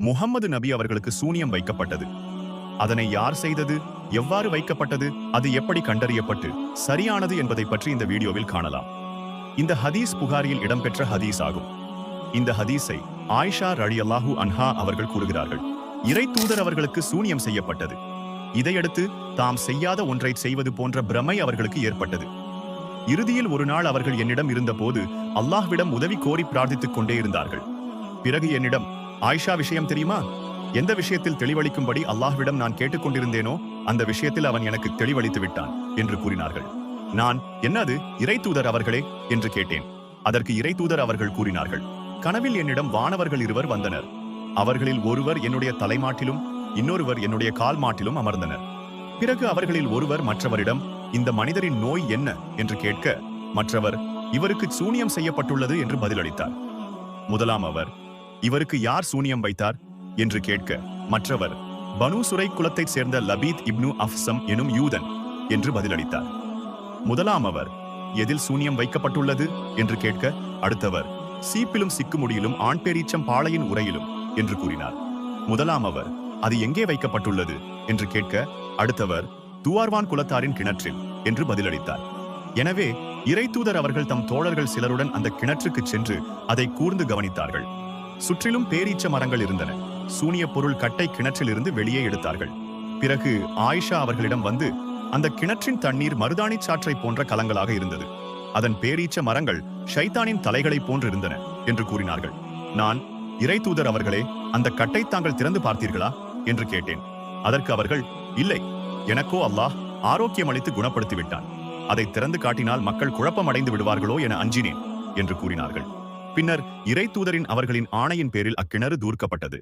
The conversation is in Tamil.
முகம்மது நபி அவர்களுக்கு சூனியம் வைக்கப்பட்டது. அதனை யார் செய்தது? எவ்வாறு வைக்கப்பட்டது? அது எப்படி கண்டறியப்பட்டு சரியானது என்பதை பற்றி இந்த வீடியோவில் காணலாம். இந்த ஹதீஸ் புகாரியில் இடம்பெற்ற ஹதீஸ் ஆகும். இந்த ஹதீஸை ஆயிஷா ரலியல்லாஹு அன்ஹா அவர்கள் கூறுகிறார்கள். இறை தூதர் அவர்களுக்கு சூனியம் செய்யப்பட்டது. இதையடுத்து தாம் செய்யாத ஒன்றை செய்வது போன்ற பிரமை அவர்களுக்கு ஏற்பட்டது. இறுதியில் ஒரு நாள் அவர்கள் என்னிடம் இருந்தபோது அல்லாஹ்விடம் உதவி கோரி பிரார்த்தித்துக் கொண்டே இருந்தார்கள். பிறகு என்னிடம் ஆயிஷா விஷயம் தெரியுமா? எந்த விஷயத்தில் தெளிவளிக்கும்படி அல்லாஹ்விடம் நான் கேட்டுக்கொண்டிருந்தேனோ அந்த விஷயத்தில் அவன் எனக்கு தெளிவளித்து விட்டான் என்று கூறினார்கள். நான் என்னது? இறை தூதர் அவர்களே? என்று கேட்டேன். அதற்கு இறை தூதர் அவர்கள் கூறினார்கள் கனவில் என்னிடம் வானவர்கள் இருவர் வந்தனர். அவர்களில் ஒருவர் என்னுடைய தலைமாட்டிலும் இன்னொருவர் என்னுடைய கால் மாட்டிலும் அமர்ந்தனர். பிறகு அவர்களில் ஒருவர் மற்றவரிடம் இந்த மனிதரின் நோய் என்ன? என்று கேட்க மற்றவர் இவருக்கு சூனியம் செய்யப்பட்டுள்ளது என்று பதிலளித்தார். முதலாம் அவர் இவருக்கு யார் சூனியம் வைத்தார்? என்று கேட்க மற்றவர் பனு சுரை குலத்தைச் சேர்ந்த லபீத் இப்னு அஃப்சம் எனும் யூதன் என்று பதிலளித்தார். முதலாம் அவர் எதில் சூனியம் வைக்கப்பட்டுள்ளது? என்று கேட்க அடுத்தவர் சீப்பிலும் சிக்குமுடியிலும் ஆண் பேரீச்சம் பாளையின் உரையிலும் என்று கூறினார். முதலாம் அவர் அது எங்கே வைக்கப்பட்டுள்ளது? என்று கேட்க அடுத்தவர் துவார்வான் குலத்தாரின் கிணற்றில் என்று பதிலளித்தார். எனவே இறை அவர்கள் தம் தோழர்கள் சிலருடன் அந்த கிணற்றுக்கு சென்று அதை கூர்ந்து கவனித்தார்கள். சுற்றிலும் பேரீச்ச மரங்கள் இருந்தன. சூனிய பொருள் கட்டை கிணற்றிலிருந்து வெளியே எடுத்தார்கள். பிறகு ஆயிஷா அவர்களிடம் வந்து அந்த கிணற்றின் தண்ணீர் மருதாணி சாற்றை போன்ற கலங்களாக இருந்தது. அதன் பேரீச்ச மரங்கள் ஷைத்தானின் தலைகளைப் போன்றிருந்தன என்று கூறினார்கள். நான் இறை தூதர் அவர்களே அந்த கட்டை தாங்கள் திறந்து பார்த்தீர்களா? என்று கேட்டேன். அதற்கு அவர்கள் இல்லை எனக்கோ அல்லாஹ் ஆரோக்கியம் அளித்து குணப்படுத்தி விட்டான் அதை திறந்து காட்டினால் மக்கள் குழப்பமடைந்து விடுவார்களோ என அஞ்சினேன் என்று கூறினார்கள். பின்னர் இறை தூதரின் அவர்களின் ஆணையின் பேரில் அக்கிணறு தூர்க்கப்பட்டது.